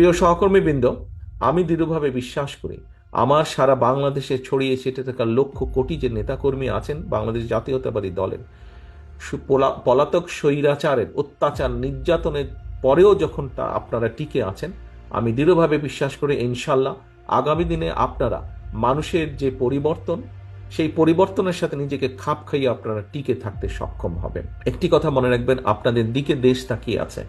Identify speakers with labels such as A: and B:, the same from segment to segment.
A: প্রিয় সহকর্মীবৃন্দ, আমি দৃঢ়ভাবে বিশ্বাস করি, আমার সারা বাংলাদেশে ছড়িয়ে ছিটে থাকা লক্ষ কোটি যে নেতাকর্মী আছেন বাংলাদেশ জাতীয়তাবাদী দলের। পলাতক স্বৈরাচারের অত্যাচার নির্যাতনের পরেও যখন তা আপনারা টিকে আছেন, আমি দৃঢ়ভাবে বিশ্বাস করি, ইনশাল্লাহ আগামী দিনে আপনারা মানুষের যে পরিবর্তন, সেই পরিবর্তনের সাথে নিজেকে খাপ খাইয়ে আপনারা টিকে থাকতে সক্ষম হবেন। একটি কথা মনে রাখবেন, আপনাদের দিকে দেশ তাকিয়ে আছে।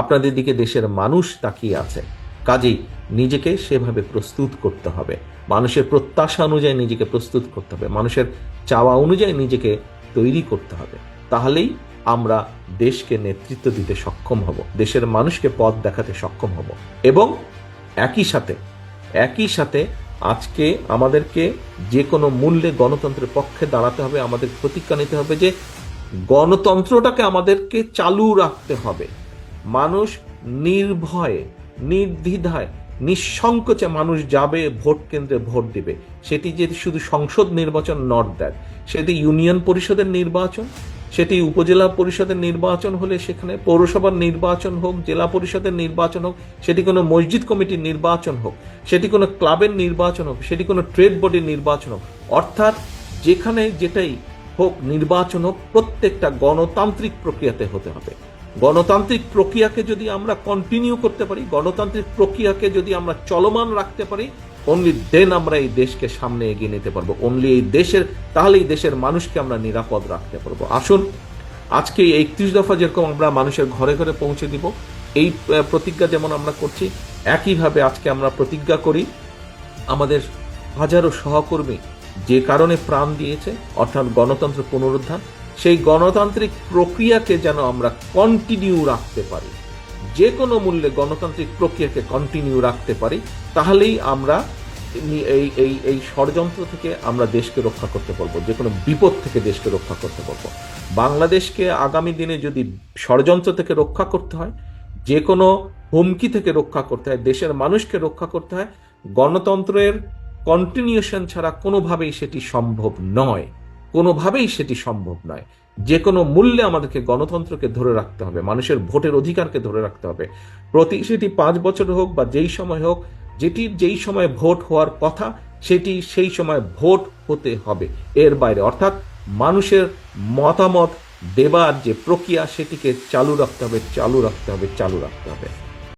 A: আপনাদের দিকে দেশের মানুষ তাকিয়ে আছে। কাজেই নিজেকে সেভাবে প্রস্তুত করতে হবে। মানুষের প্রত্যাশা অনুযায়ী নিজেকে প্রস্তুত করতে হবে। মানুষের চাওয়া অনুযায়ী নিজেকে তৈরি করতে হবে। তাহলেই আমরা দেশকে নেতৃত্ব দিতে সক্ষম হব, দেশের মানুষকে পথ দেখাতে সক্ষম হব। এবং একই সাথে একই সাথে আজকে আমাদেরকে যে কোনো মূল্যে গণতন্ত্রের পক্ষে দাঁড়াতে হবে, আমাদের প্রতিজ্ঞা নিতে হবে যে গণতন্ত্রটাকে আমাদেরকে চালু রাখতে হবে। মানুষ নির্ভয়ে, নির্দ্বিধায়, নিঃসংকোচে মানুষ যাবে, ভোট কেন্দ্রে ভোট দিবে। সেটি যে শুধু সংসদ নির্বাচন নট দ্যাট। সেটি ইউনিয়ন পরিষদের নির্বাচন, সেটি উপজেলা পরিষদের নির্বাচন হলে সেখানে পৌরসভার নির্বাচন হোক, জেলা পরিষদের নির্বাচন হোক, সেটি কোনো মসজিদ কমিটির নির্বাচন হোক, সেটি কোনো ক্লাবের নির্বাচন হোক, সেটি কোনো ট্রেড বডির নির্বাচন হোক। অর্থাৎ যেখানে যেটাই হোক, নির্বাচন হোক, প্রত্যেকটা গণতান্ত্রিক প্রক্রিয়াতে হতে হবে। গণতান্ত্রিক প্রক্রিয়াকে যদি আমরা কন্টিনিউ করতে পারি, গণতান্ত্রিক প্রক্রিয়াকে যদি আমরা চলমান রাখতে পারি অনলি দেন আমরা এই দেশকে সামনে এগিয়ে নিতে পারব। অনলি এই দেশের তাহলে এই দেশের মানুষকে আমরা নিরাপদ রাখতে পারব। আসুন, আজকে এই একত্রিশ দফা যেরকম আমরা মানুষের ঘরে ঘরে পৌঁছে দিব, এই প্রতিজ্ঞা যেমন আমরা করছি, একইভাবে আজকে আমরা প্রতিজ্ঞা করি, আমাদের হাজারো সহকর্মী যে কারণে প্রাণ দিয়েছে, অর্থাৎ গণতন্ত্র পুনরুদ্ধার সেই গণতান্ত্রিক প্রক্রিয়াকে যেন আমরা কন্টিনিউ রাখতে পারি। যে কোনো মূল্যে গণতান্ত্রিক প্রক্রিয়াকে কন্টিনিউ রাখতে পারি, তাহলেই আমরা এই এই এই ষড়যন্ত্র থেকে আমরা দেশকে রক্ষা করতে পারব, যে কোনো বিপদ থেকে দেশকে রক্ষা করতে পারব। বাংলাদেশকে আগামী দিনে যদি ষড়যন্ত্র থেকে রক্ষা করতে হয়, যে কোনো হুমকি থেকে রক্ষা করতে হয়, দেশের মানুষকে রক্ষা করতে হয়, গণতন্ত্রের কন্টিনিউশন ছাড়া কোনোভাবেই সেটি সম্ভব নয়। কোনোভাবেই সেটি সম্ভব নয়। যে কোনো মূল্যে আমাদেরকে গণতন্ত্রকে ধরে রাখতে হবে, মানুষের ভোটের অধিকারকে ধরে রাখতে হবে। প্রতি সেটি পাঁচ বছর হোক বা যেই সময় হোক, যেটির যেই সময় ভোট হওয়ার কথা, সেটি সেই সময় ভোট হতে হবে। এর বাইরে, অর্থাৎ মানুষের মতামত দেবার যে প্রক্রিয়া, সেটিকে চালু রাখতে হবে, চালু রাখতে হবে, চালু রাখতে হবে।